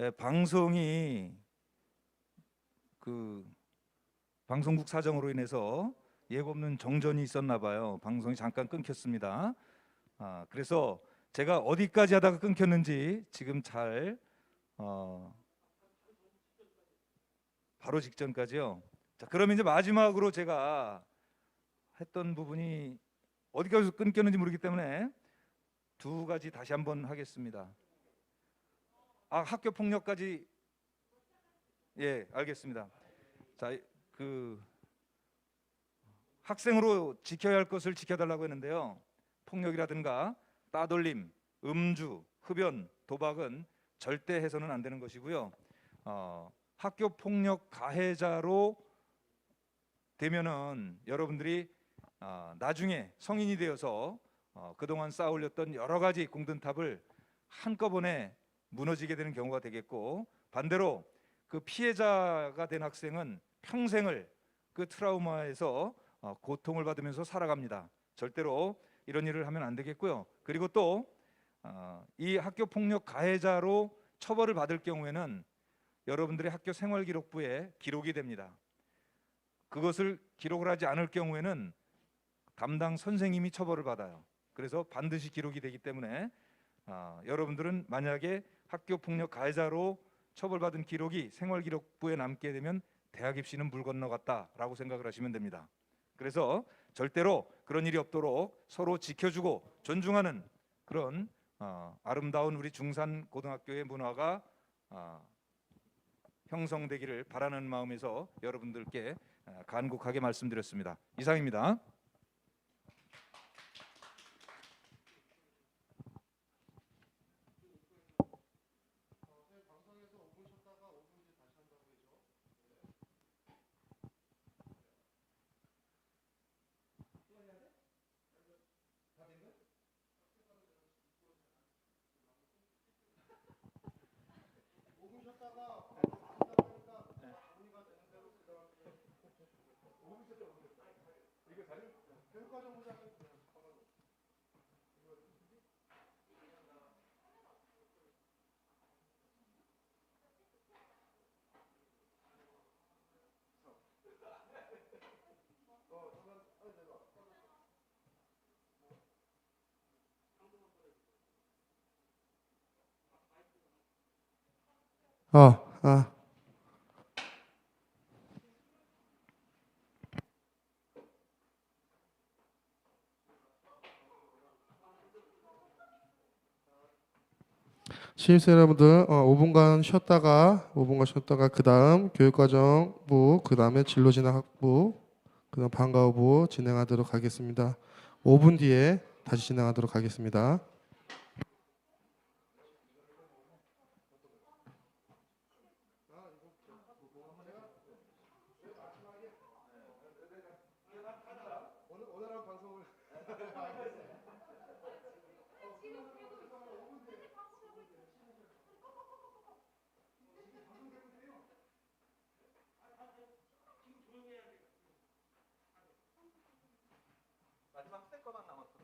예, 방송이 그 방송국 사정으로 인해서 예고 없는 정전이 있었나 봐요. 방송이 잠깐 끊겼습니다. 아, 그래서 제가 어디까지 하다가 끊겼는지 지금 잘 어, 바로 직전까지요. 자, 그러면 이제 마지막으로 제가 했던 부분이 어디까지 끊겼는지 모르기 때문에 두 가지 다시 한번 하겠습니다. 아, 학교 폭력까지 예, 알겠습니다. 자, 그 학생으로 지켜야 할 것을 지켜달라고 했는데요. 폭력이라든가 따돌림, 음주, 흡연, 도박은 절대 해서는 안 되는 것이고요. 어, 학교 폭력 가해자로 되면은 여러분들이 어, 나중에 성인이 되어서 어, 그동안 쌓아올렸던 여러 가지 공든탑을 한꺼번에 무너지게 되는 경우가 되겠고 반대로 그 피해자가 된 학생은 평생을 그 트라우마에서 어, 고통을 받으면서 살아갑니다. 절대로 이런 일을 하면 안 되겠고요. 그리고 또 이 학교 폭력 가해자로 처벌을 받을 경우에는 여러분들의 학교 생활 기록부에 기록이 됩니다. 그것을 기록을 하지 않을 경우에는 담당 선생님이 처벌을 받아요. 그래서 반드시 기록이 되기 때문에 아, 여러분들은 만약에 학교 폭력 가해자로 처벌받은 기록이 생활 기록부에 남게 되면 대학 입시는 물 건너갔다라고 생각을 하시면 됩니다. 그래서 절대로 그런 일이 없도록 서로 지켜주고 존중하는 그런 어, 아름다운 우리 중산 고등학교의 문화가 어, 형성되기를 바라는 마음에서 여러분들께 어, 간곡하게 말씀드렸습니다. 이상입니다. 어, 아. 신입생 여러분들 어, 5분간 쉬었다가 5분간 쉬었다가 그 다음 교육과정부 그 다음에 진로진학부 그 다음 방과후부 진행하도록 하겠습니다. 5분 뒤에 다시 진행하도록 하겠습니다. 마지막 새 거만 남았어.